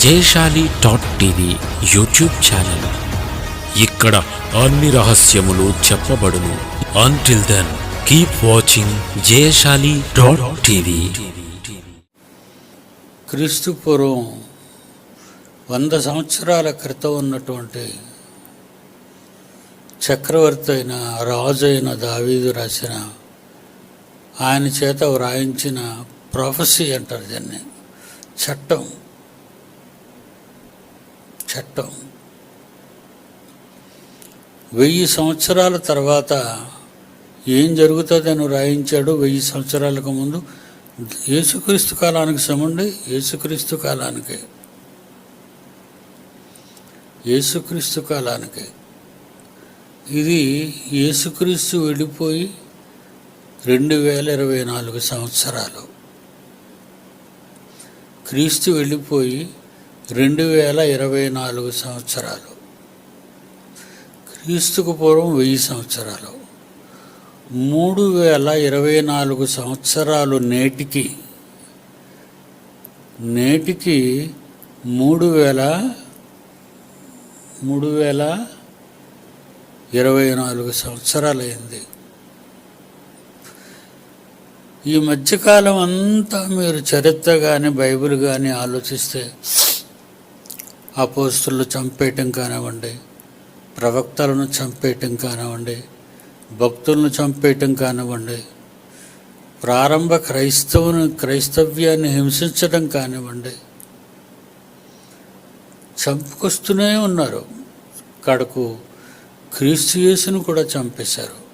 Jayashali dot TV YouTube channel. ఇక్కడ అన్ని రహస్యములు చెప్పబడును. Until then keep watching Jayashali dot TV. క్రీస్తు పూర్వం వంద సంవత్సరాల క్రితం ఉన్నటువంటి చక్రవర్తి అయిన రాజు అయిన దావీదు రాసిన ఆయన చేత వ్రాయించిన ప్రొఫెసీ అంటారు దాన్ని. చట్టం. చట్టం. వెయ్యి సంవత్సరాల తర్వాత ఏం జరుగుతుందని వ్రాయించాడు వెయ్యి సంవత్సరాలకు ముందు? యేసుక్రీస్తు కాలానికి సమండి యేసుక్రీస్తు కాలానికే. యేసుక్రీస్తు కాలానికి. ఇది యేసుక్రీస్తు వెళ్ళిపోయి రెండు వేల ఇరవై నాలుగు సంవత్సరాలు. క్రీస్తు వెళ్ళిపోయి రెండు వేల ఇరవై నాలుగు సంవత్సరాలు. క్రీస్తుకు పూర్వం వెయ్యి సంవత్సరాలు. మూడు వేల ఇరవై నాలుగు సంవత్సరాలు నేటికి నేటికి మూడు వేల మూడు వేల ఇరవై నాలుగు సంవత్సరాలైంది. ఈ మధ్యకాలం అంతా మీరు చరిత్ర కానీ బైబిల్ కానీ ఆలోచిస్తే అపోస్తులు చంపేయటం కానివ్వండి ప్రవక్తలను చంపేయటం కానివ్వండి భక్తులను చంపేయటం కానివ్వండి ప్రారంభ క్రైస్తవుని క్రైస్తవ్యాన్ని హింసించడం కానివ్వండి చంపుకొస్తూనే ఉన్నారు. కడకు క్రీస్తు యేసును కూడా చంపేశారు.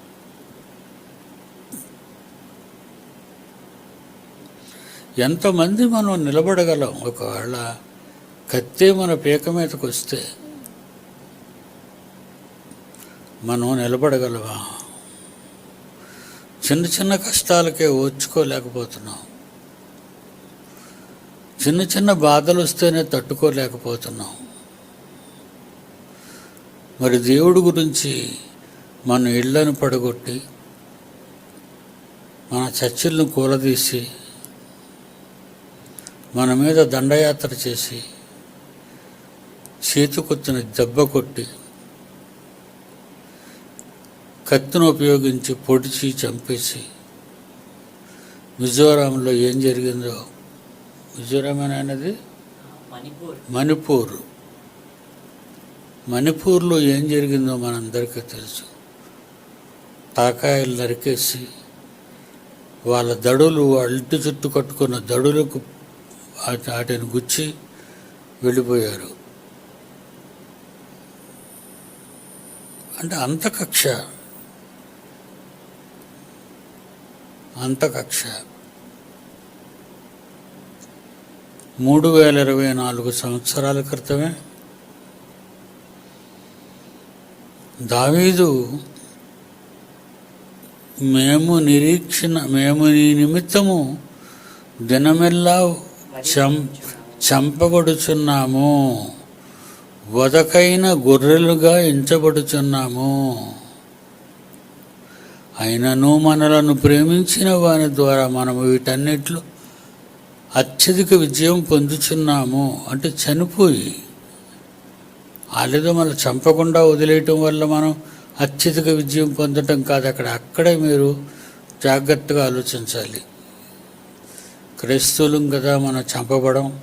ఎంతమంది మనం నిలబడగలం? ఒకవేళ కత్తి మన పీక మీదకి వస్తే మనం నిలబడగలవా? చిన్న చిన్న కష్టాలకే ఓర్చుకోలేకపోతున్నాం. చిన్న చిన్న బాధలు వస్తేనే తట్టుకోలేకపోతున్నాం. మరి దేవుడి గురించి మన ఇళ్ళను పడగొట్టి మన చర్చిలను కూలదీసి మన మీద దండయాత్ర చేసి చేతికొత్తిన దెబ్బ కొట్టి కత్తిని ఉపయోగించి పొడిచి చంపేసి మిజోరాంలో ఏం జరిగిందో మిజోరాం అనేది మణిపూర్. మణిపూర్. మణిపూర్లో ఏం జరిగిందో మనందరికీ తెలుసు. తాకాయలు నరికేసి వాళ్ళ దడులు వాళ్ళ ఇంటి చుట్టూ కట్టుకున్న దడులకు వాటి- వాటిని గుచ్చి వెళ్ళిపోయారు. అంటే అంతకక్ష. అంతకక్ష. మూడు వేల ఇరవై నాలుగు సంవత్సరాల క్రితమే దావీదు మేము నిరీక్షణ మేము నీ నిమిత్తము దినమెల్లా చం చంపబడుచున్నాము. వదకైన గొర్రెలుగా ఎంచబడుచున్నాము. అయినను మనలను ప్రేమించిన వాని ద్వారా మనము వీటన్నిట్లో అత్యధిక విజయం పొందుచున్నాము. అంటే చనిపోయి అలేదో మనం చంపకుండా వదిలేయటం వల్ల మనం అత్యధిక విజయం పొందటం కాదు. అక్కడ అక్కడే మీరు జాగ్రత్తగా ఆలోచించాలి. క్రైస్తవులం కదా మనం చంపబడం.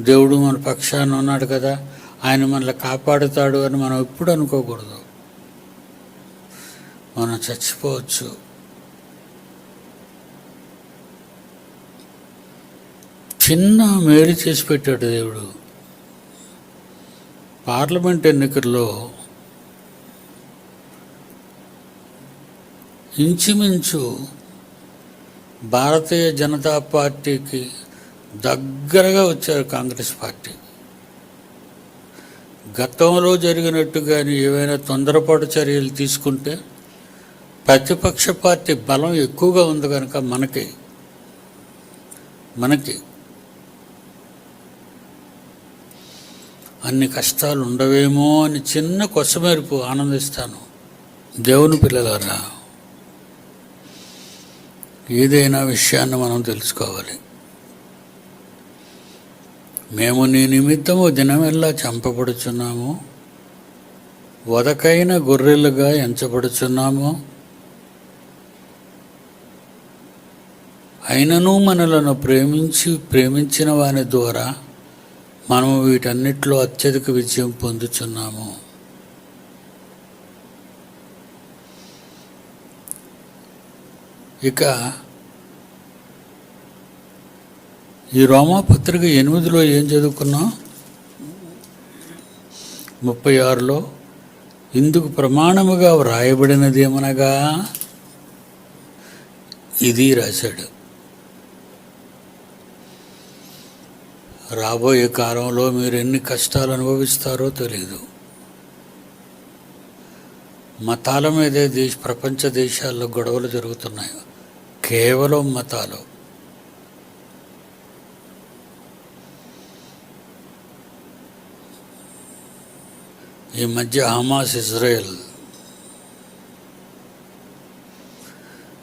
దేవుడు మన పక్షాన ఉన్నాడు కదా. ఆయన మనల్ని కాపాడుతాడు అని మనం ఎప్పుడు అనుకోకూడదు. మనం చచ్చిపోవచ్చు. చిన్న మేలు చేసి పెట్టాడు దేవుడు. పార్లమెంట్ ఎన్నికల్లో ఇంచుమించు భారతీయ జనతా పార్టీకి దగ్గరగా వచ్చారు కాంగ్రెస్ పార్టీ. గతంలో జరిగినట్టు కానీ ఏవైనా తొందరపాటు చర్యలు తీసుకుంటే ప్రతిపక్ష పార్టీ బలం ఎక్కువగా ఉంది కనుక మనకి మనకి అన్ని కష్టాలు ఉండవేమో అని చిన్న కొసమెరుపు ఆనందిస్తాను. దేవుని పిల్లలారా ఏదైనా విషయాన్ని మనం తెలుసుకోవాలి. మేము నీ నిమిత్తము దినమెల్లా చంపబడుచున్నాము. వదకైన గొర్రెలుగా ఎంచబడుచున్నాము. అయినను మనలను ప్రేమించి ప్రేమించిన వాని ద్వారా మనము వీటన్నిటిలో అత్యధిక విజయం పొందుచున్నాము. ఇక ఈ రోమా పత్రిక ఎనిమిదిలో ఏం చదువుకున్నాం? ముప్పై ఆరులో ఇందుకు ప్రమాణముగా వ్రాయబడినది ఏమనగా ఇది రాశాడు. రాబోయే కాలంలో మీరు ఎన్ని కష్టాలు అనుభవిస్తారో తెలియదు మతాల మీదే దేశ ప్రపంచ దేశాల్లో గొడవలు జరుగుతున్నాయి. కేవలం మతాలు. ఈ మధ్య హమాస్ ఇజ్రాయెల్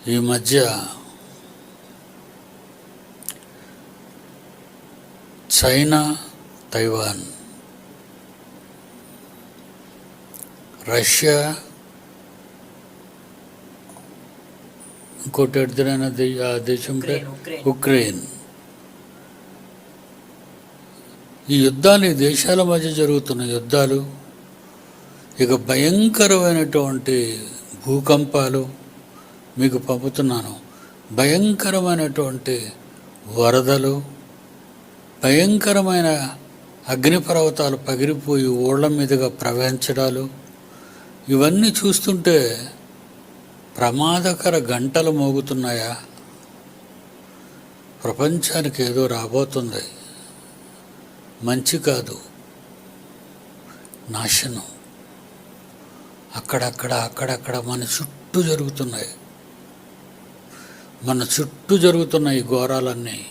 ఈ మధ్య చైనా తైవాన్ రష్యా ఇంకోటి ఎడుతున్న ఆ దేశం. ఉక్రెయిన్ ఈ యుద్ధాలు ఈ దేశాల మధ్య జరుగుతున్న యుద్ధాలు ఇక భయంకరమైనటువంటి భూకంపాలు మీకు పంపుతున్నాను. భయంకరమైనటువంటి వరదలు భయంకరమైన అగ్నిపర్వతాలు పగిలిపోయి ఓళ్ళ మీదుగా ప్రవహించడాలు ఇవన్నీ చూస్తుంటే ప్రమాదకర గంటలు మోగుతున్నాయా? ప్రపంచానికి ఏదో రాబోతుంది. మంచి కాదు. నాశనం. అక్కడక్కడ అక్కడక్కడ మన చుట్టూ జరుగుతున్నాయి. మన చుట్టూ జరుగుతున్న ఈ ఘోరాలన్నీ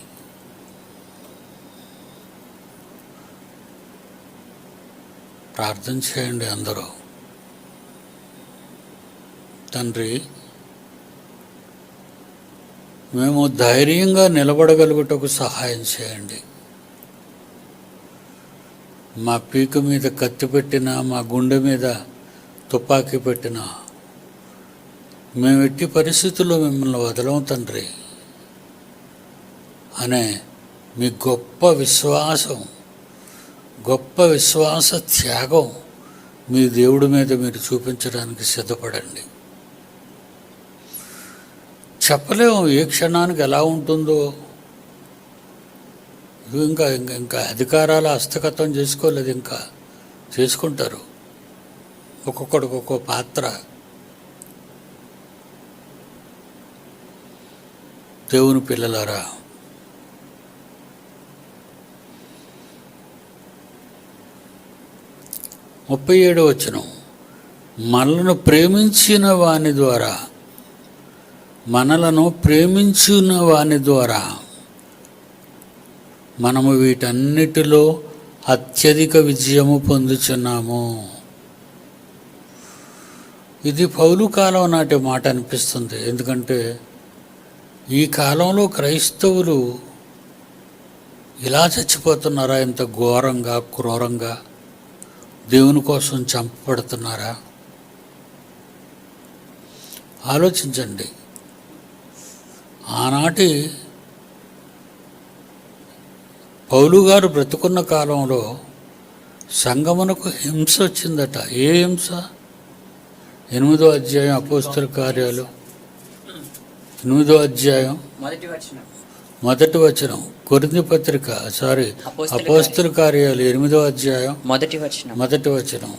ప్రార్థన చేయండి అందరూ. తండ్రి మేము ధైర్యంగా నిలబడగలుగుటకు సహాయం చేయండి. మా పీక మీద కత్తి పెట్టిన మా గుండె మీద తుపాకీ పెట్టిన మేము ఎట్టి పరిస్థితుల్లో మిమ్మల్ని వదలం తండ్రి అనే మీ గొప్ప విశ్వాసం గొప్ప విశ్వాస త్యాగం మీ దేవుడి మీద మీరు చూపించడానికి సిద్ధపడండి. చెప్పలేము ఏ క్షణానికి ఎలా ఉంటుందో. ఇంకా ఇంకా ఇంకా అధికారాలు హస్తగతం చేసుకోలేదు ఇంకా చేసుకుంటారు. ఒక్కొక్కడికి ఒక్కో పాత్ర. దేవుని పిల్లలారా ముప్పై ఏడో వచ్చిన మనలను ప్రేమించిన వాని ద్వారా మనలను ప్రేమించిన వాని ద్వారా మనము వీటన్నిటిలో అత్యధిక విజయము పొందుచున్నాము. ఇది పౌలు కాలం నాటి మాట అనిపిస్తుంది. ఎందుకంటే ఈ కాలంలో క్రైస్తవులు ఇలా చచ్చిపోతున్నారా? ఇంత ఘోరంగా క్రూరంగా దేవుని కోసం చంపబడుతున్నారా? ఆలోచించండి. ఆనాటి పౌలు గారు బ్రతుకున్న కాలంలో సంగమునకు హింస వచ్చిందట. ఏ హింస? ఎనిమిదో అధ్యాయం అపోస్తల కార్యాలు. ఎనిమిదో అధ్యాయం మొదటి వచనం. మొదటి వచనం. కొరింది పత్రిక సారీ అపోస్తల కార్యాలు ఎనిమిదో అధ్యాయం మొదటి వచనం. మొదటి వచనం.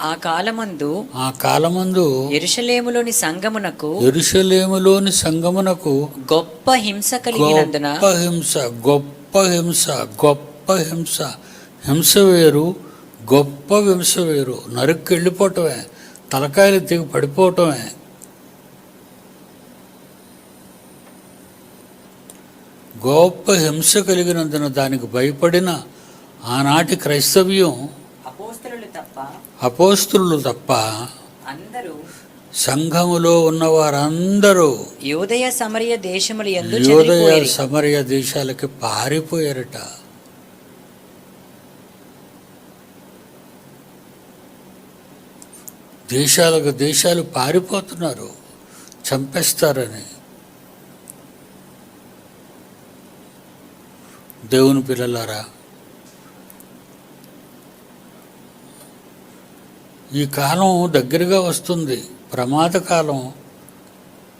ఆ కాలమందు ఆ కాలమందు ఎరుషలేములోని సంగమునకు ఎరుషలేములోని సంగమునకు గొప్ప హింస కలిగినందున గొప్ప హింస గొప్ప హింస గొప్ప హింస. హింస వేరు గొప్ప హింస వేరు. నరుక్కి వెళ్ళిపోవటమే తలకాయలు తెగి పడిపోవటమే గొప్ప హింస కలిగినందున దానికి భయపడిన ఆనాటి క్రైస్తవ్యం అపోస్తులు తప్ప అందరూ సంఘములో ఉన్న వారందరూ యోదయ సమరయ దేశముల యందు యోదయ. సమరయ దేశాలకి పారిపోయారట దేశాలకు దేశాలు పారిపోతున్నారు చంపేస్తారని. దేవుని పిల్లలారా ఈ కాలం దగ్గరగా వస్తుంది ప్రమాదకాలం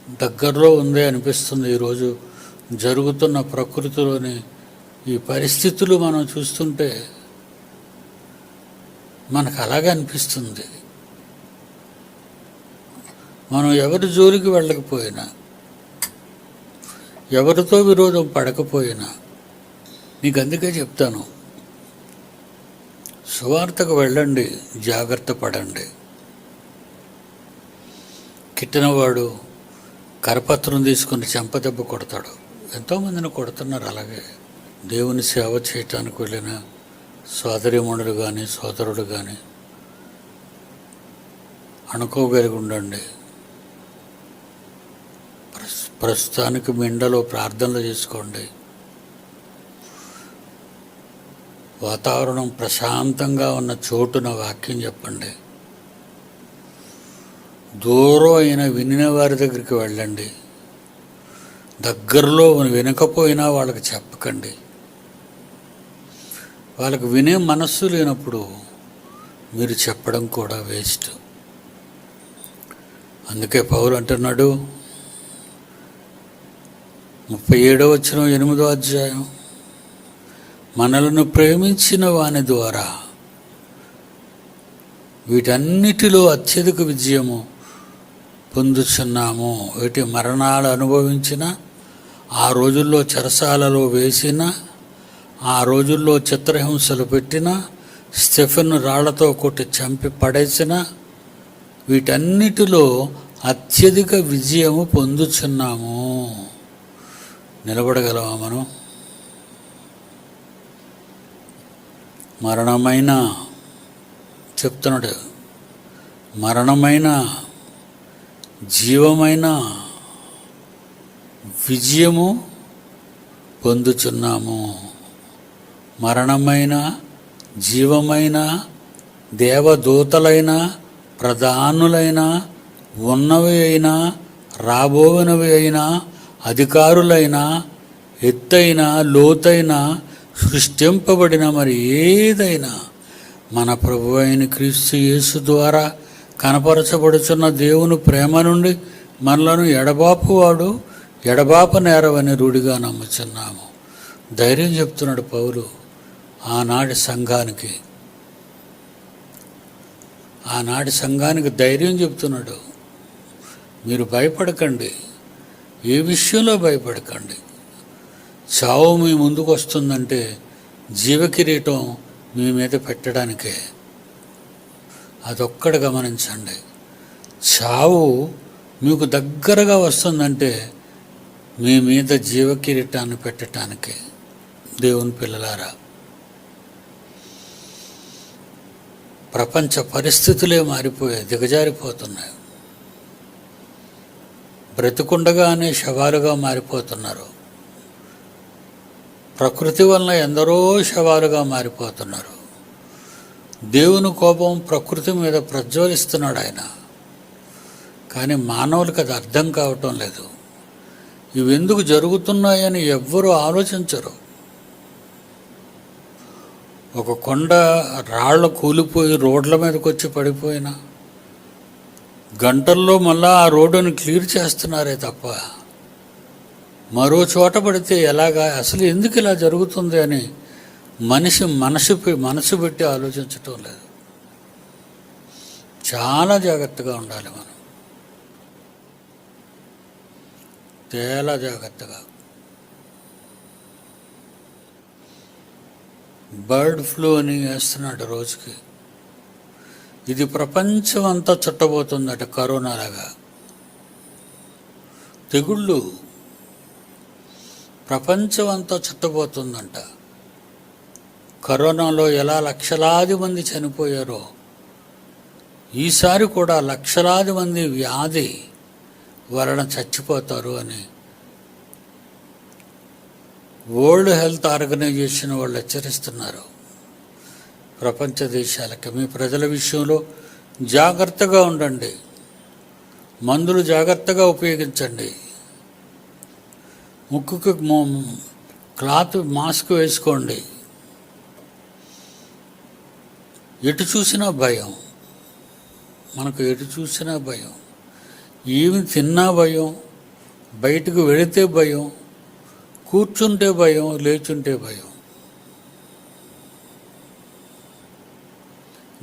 దగ్గరలో ఉంది అనిపిస్తుంది. ఈరోజు జరుగుతున్న ప్రకృతిలోని ఈ పరిస్థితులు మనం చూస్తుంటే మనకు అలాగే అనిపిస్తుంది. మనం ఎవరి జోలికి వెళ్ళకపోయినా ఎవరితో విరోధం పడకపోయినా నీకు అందుకే చెప్తాను సువార్తకు వెళ్ళండి జాగ్రత్త పడండి. కిట్టినవాడు కరపత్రం తీసుకుని చెంపదెబ్బ కొడతాడు. ఎంతోమందిని కొడుతున్నారు అలాగే. దేవుని సేవ చేయటానికి వెళ్ళిన సోదరిమణులు కానీ సోదరుడు కానీ అనుకోగలిగి ఉండండి. ప్రస్తుతానికి మిండలో ప్రార్థనలు చేసుకోండి. వాతావరణం ప్రశాంతంగా ఉన్న చోటున వాక్యం చెప్పండి. దూరం అయిన వినిన వారి దగ్గరికి వెళ్ళండి. దగ్గరలో వినకపోయినా వాళ్ళకి చెప్పకండి. వాళ్ళకి వినే మనస్సు లేనప్పుడు మీరు చెప్పడం కూడా వేస్ట్. అందుకే పౌరు అంటున్నాడు ముప్పై ఏడో వచ్చిన ఎనిమిదో అధ్యాయం. మనలను ప్రేమించిన వాని ద్వారా వీటన్నిటిలో అత్యధిక విజయము పొందుచున్నాము. వీటి మరణాలు అనుభవించిన ఆ రోజుల్లో చెరసాలలో వేసిన ఆ రోజుల్లో చిత్రహింసలు పెట్టిన స్టెఫెన్ రాళ్ళతో కొట్టి చంపి పడేసిన వీటన్నిటిలో అత్యధిక విజయము పొందుచున్నాము. నిలబడగలమా మనం? మరణమైన చెప్తున్నాడు. మరణమైన జీవమైన విజయము పొందుచున్నాము. మరణమైన జీవమైన దేవదూతలైన ప్రధానులైన ఉన్నవి అయినా రాబోయినవి అయినా అధికారులైన ఎత్తైన లోతైన సృష్టింపబడిన మరి ఏదైనా మన ప్రభు అయిన క్రీస్తు యేసు ద్వారా కనపరచబడుచున్న దేవుని ప్రేమ నుండి మనలను ఎడబాపువాడు ఎడబాప నేరవని రూఢిగా నమ్ముచున్నాము. ధైర్యం చెప్తున్నాడు పౌలు ఆనాటి సంఘానికి. ఆనాటి సంఘానికి ధైర్యం చెప్తున్నాడు. మీరు భయపడకండి. ఏ విషయంలో భయపడకండి. చావు మీ ముందుకు వస్తుందంటే జీవకిరీటం మీ మీద పెట్టడానికే. అదొక్కడ గమనించండి. చావు మీకు దగ్గరగా వస్తుందంటే మీ మీద జీవకిరీటాన్ని పెట్టడానికే. దేవుని పిల్లలారా ప్రపంచ పరిస్థితులే మారిపోయాయి దిగజారిపోతున్నాయి. బ్రతికుండగానే శవాలుగా మారిపోతున్నారు. ప్రకృతి వలన ఎందరో శవాలుగా మారిపోతున్నారు. దేవుని కోపం ప్రకృతి మీద ప్రజ్వలిస్తున్నాడు ఆయన. కానీ మానవులకు అది అర్థం కావటం లేదు. ఇవి ఎందుకు జరుగుతున్నాయని ఎవ్వరూ ఆలోచించరు. ఒక కొండ రాళ్ళు కూలిపోయి రోడ్ల మీదకి వచ్చి పడిపోయినా గంటల్లో మళ్ళా ఆ రోడ్డుని క్లియర్ చేస్తున్నారే తప్ప మరో చోట పడితే ఎలాగా? అసలు ఎందుకు ఇలా జరుగుతుంది అని మనిషి మనసు పె- మనసు పెట్టి ఆలోచించటం లేదు. చాలా జాగ్రత్తగా ఉండాలి మనం. చాలా జాగ్రత్తగా. బర్డ్ ఫ్లూ అని వేస్తున్నాడు రోజుకి. ఇది ప్రపంచం అంతా చుట్టబోతుందట కరోనా లాగా. తెగుళ్ళు ప్రపంచం అంతా చుట్టబోతుందంట. కరోనాలో ఎలా లక్షలాది మంది చనిపోయారో ఈసారి కూడా లక్షలాది మంది వ్యాధి వలన చచ్చిపోతారు అని వరల్డ్ హెల్త్ ఆర్గనైజేషన్ వాళ్ళు హెచ్చరిస్తున్నారు. ప్రపంచ దేశాలకి మీ ప్రజల విషయంలో జాగ్రత్తగా ఉండండి. మందులు జాగ్రత్తగా ఉపయోగించండి. ముక్కుకు క్లాత్ మాస్క్ వేసుకోండి. ఎటు చూసినా భయం. మనకు ఎటు చూసినా భయం. ఏమి తిన్నా భయం. బయటకు వెళితే భయం. కూర్చుంటే భయం. లేచుంటే భయం.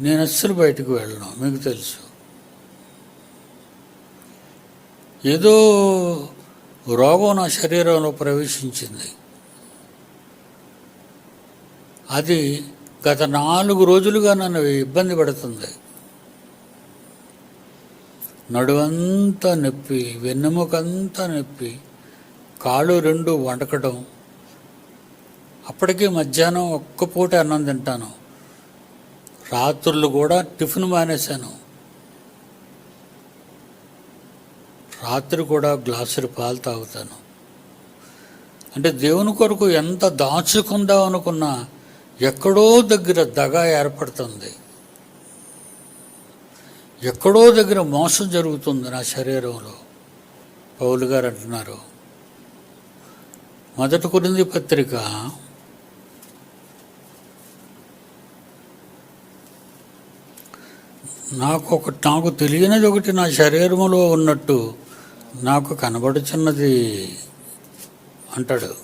నేను అస్సలు బయటకు వెళ్ళను మీకు తెలుసు. ఏదో రోగం నా శరీరంలో ప్రవేశించింది. అది గత నాలుగు రోజులుగా నన్ను ఇబ్బంది పడుతుంది. నడువంతా నొప్పి వెన్నెముకంతా నొప్పి కాళ్ళు రెండు వండకడం. అప్పటికే మధ్యాహ్నం ఒక్క పూట అన్నం తింటాను. రాత్రులు కూడా టిఫిన్ మానేశాను. రాత్రి కూడా గ్లాసులు పాలు తాగుతాను. అంటే దేవుని కొరకు ఎంత దాచుకుందాం అనుకున్నా ఎక్కడో దగ్గర దగ ఏర్పడుతుంది. ఎక్కడో దగ్గర మోసం జరుగుతుంది నా శరీరంలో. పౌలు గారు అంటున్నారు. మొదటి కొరింది పత్రిక నాకు ఒక నాకు తెలియనిది ఒకటి నా శరీరంలో ఉన్నట్టు నాకు కనబడుచున్నది అంటాడు.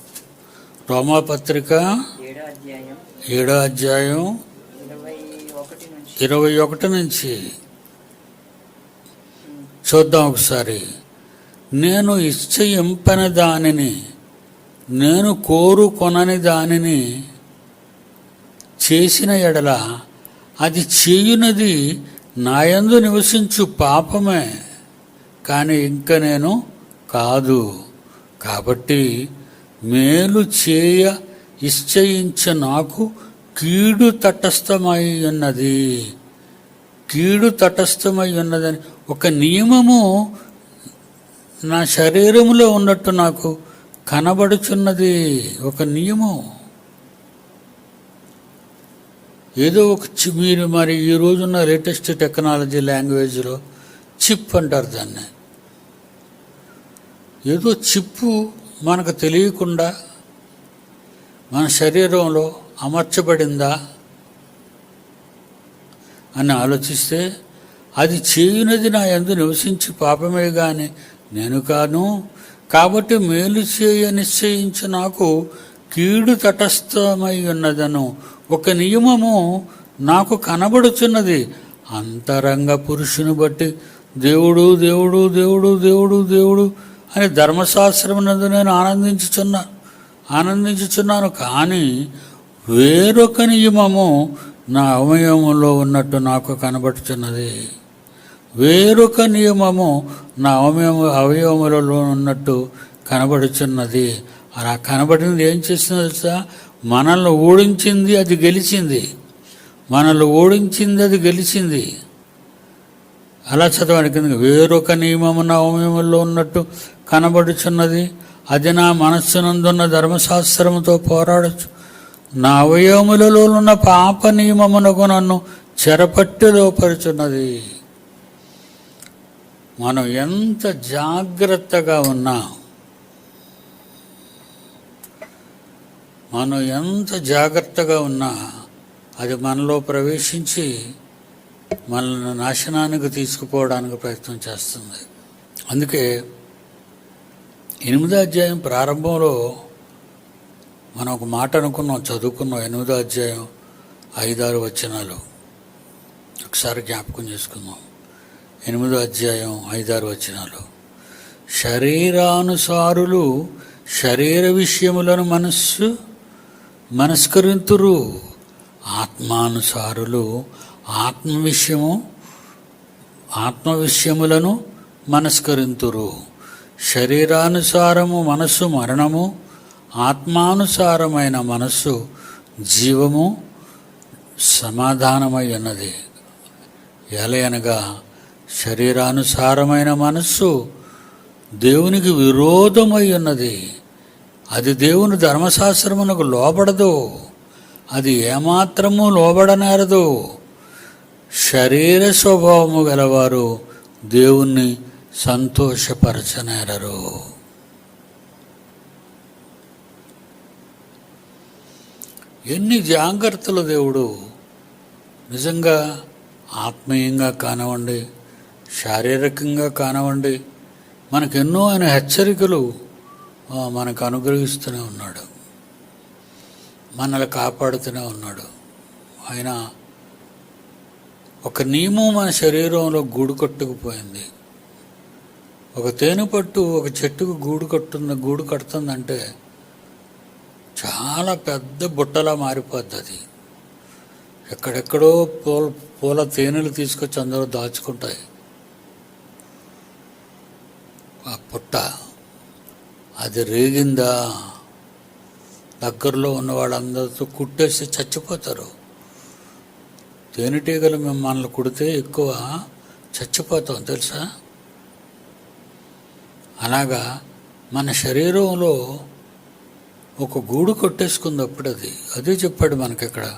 రోమాపత్రిక ఏడో అధ్యాయం ఏడో అధ్యాయం ఇరవై ఒకటి నుంచి ఇరవై ఒకటి నుంచి చూద్దాం ఒకసారి. నేను ఇచ్చయింపని దానిని నేను కోరుకొనని దానిని చేసిన ఎడల అది చేయునది నాయందు నివసించు పాపమే కానీ ఇంక నేను కాదు. కాబట్టి మేలు చేయ నిశ్చయించ నాకు కీడు తటస్థమై ఉన్నది. కీడు తటస్థమై ఉన్నదని ఒక నియమము నా శరీరంలో ఉన్నట్టు నాకు కనబడుచున్నది. ఒక నియమం. ఏదో ఒక మీరు మరి ఈ రోజున్న లేటెస్ట్ టెక్నాలజీ లాంగ్వేజ్లో చిప్ అంటారు దాన్ని. ఏదో చిప్పు మనకు తెలియకుండా మన శరీరంలో అమర్చబడిందా అని ఆలోచిస్తే అది చేయునది నా ఎందు నివసించి పాపమే గాని నేను కాను. కాబట్టి మేలు చేయ నిశ్చయించి నాకు కీడు తటస్థమై ఉన్నదను. ఒక నియమము నాకు కనబడుచున్నది. అంతరంగ పురుషుని బట్టి దేవుడు దేవుడు దేవుడు దేవుడు దేవుడు అని ధర్మశాస్త్రమునందు నేను ఆనందించుచున్నా ఆనందించుచున్నాను. కానీ వేరొక నియమము నా అవయవంలో ఉన్నట్టు నాకు కనబడుచున్నది. వేరొక నియమము నా అవయవ అవయవములలో ఉన్నట్టు కనబడుచున్నది. అలా కనబడినది ఏం చేసిందో తెలుసా? మనల్ని ఓడించింది అది గెలిచింది. మనల్ని ఓడించింది అది గెలిచింది. అలా చదవడానికి కింద వేరొక నియమము నా ఉన్నట్టు కనబడుచున్నది. అది నా మనస్సునందున్న ధర్మశాస్త్రముతో పోరాడచ్చు. నా అవయవములలో ఉన్న పాప నియమమునకు నన్ను చెరపట్టి లోపరుచున్నది మనం ఎంత జాగ్రత్తగా ఉన్నా మనం ఎంత జాగ్రత్తగా ఉన్నా అది మనలో ప్రవేశించి మనల్ని నాశనానికి తీసుకుపోవడానికి ప్రయత్నం చేస్తుంది. అందుకే ఎనిమిదో అధ్యాయం ప్రారంభంలో మనం ఒక మాట అనుకున్నాం చదువుకున్నాం ఎనిమిదో అధ్యాయం ఐదారు వచనాలు. ఒకసారి జ్ఞాపకం చేసుకుందాం. ఎనిమిదో అధ్యాయం ఐదారు వచనాలు. శరీరానుసారులు శరీర విషయములను మనస్సు మనస్కరింతురు. ఆత్మానుసారులు ఆత్మ విషయము ఆత్మ విషయములను మనస్కరింతురు. శరీరానుసారము మనస్సు మరణము ఆత్మానుసారమైన మనస్సు జీవము సమాధానమై ఉన్నది ఎలయనగా శరీరానుసారమైన మనస్సు దేవునికి విరోధమై ఉన్నది అది దేవుని ధర్మశాస్త్రమునకు లోబడదు. అది ఏమాత్రము లోబడనేరదు. శరీర స్వభావము గలవారు దేవుణ్ణి సంతోషపరచనేరరు. ఎన్ని జాగ్రత్తలు దేవుడు నిజంగా ఆత్మీయంగా కానివ్వండి శారీరకంగా కానివ్వండి మనకెన్నో ఆయన హెచ్చరికలు మనకు అనుగ్రహిస్తూనే ఉన్నాడు. మనల్ని కాపాడుతూనే ఉన్నాడు. ఆయన ఒక నియమం మన శరీరంలో గూడు కట్టుకుపోయింది. ఒక తేనెపట్టు ఒక చెట్టుకు గూడు కట్టుంది గూడు కడుతుందంటే చాలా పెద్ద బుట్టలా మారిపోద్ది అది. ఎక్కడెక్కడో పూల పూల తేనెలు తీసుకొచ్చి అందరూ దాచుకుంటాయి. ఆ పుట్ట అది రేగిందా? దగ్గరలో ఉన్న వాళ్ళందరితో కుట్టేసి చచ్చిపోతారు. తేనెటీగలు మిమ్మల్ని కుడితే ఎక్కువ చచ్చిపోతాం తెలుసా? అలాగా మన శరీరంలో ఒక గూడు కొట్టేసుకుంది అప్పుడు అది. అదే చెప్పాడు మనకి ఇక్కడ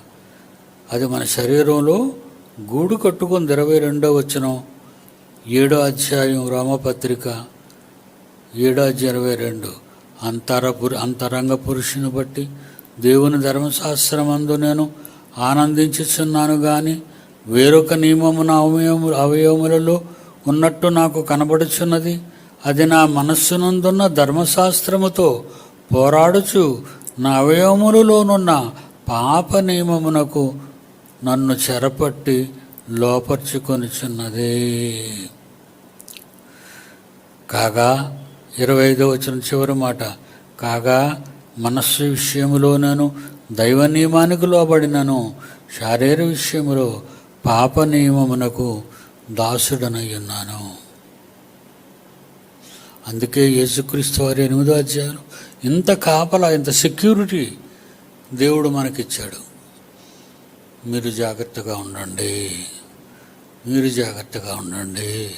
అది మన శరీరంలో గూడు కట్టుకుంది ఇరవై రెండో వచ్చిన ఏడో అధ్యాయం రామపత్రిక ఏడాది ఇరవై రెండు. అంతర పురు అంతరంగ పురుషుని బట్టి దేవుని ధర్మశాస్త్రమందు నేను ఆనందించుచున్నాను కానీ వేరొక నియమము నా అవయవము అవయవములలో ఉన్నట్టు నాకు కనబడుచున్నది. అది నా మనస్సునందున్న ధర్మశాస్త్రముతో పోరాడుచు నా అవయవములలోనున్న పాప నియమమునకు నన్ను చెరపట్టి లోపర్చుకొనిచున్నదే. కాగా ఇరవై ఐదో వచ్చిన చివరి మాట కాగా మనస్సు విషయములో నేను దైవ నియమానికి లోబడినను శారీర విషయంలో పాప నియమమునకు దాసుడనై ఉన్నాను అందుకే యేసుక్రీస్తు వారి ఎనిమిదో అధ్యాయం ఇంత కాపల ఇంత సెక్యూరిటీ దేవుడు మనకిచ్చాడు. మీరు జాగ్రత్తగా ఉండండి. మీరు జాగ్రత్తగా ఉండండి.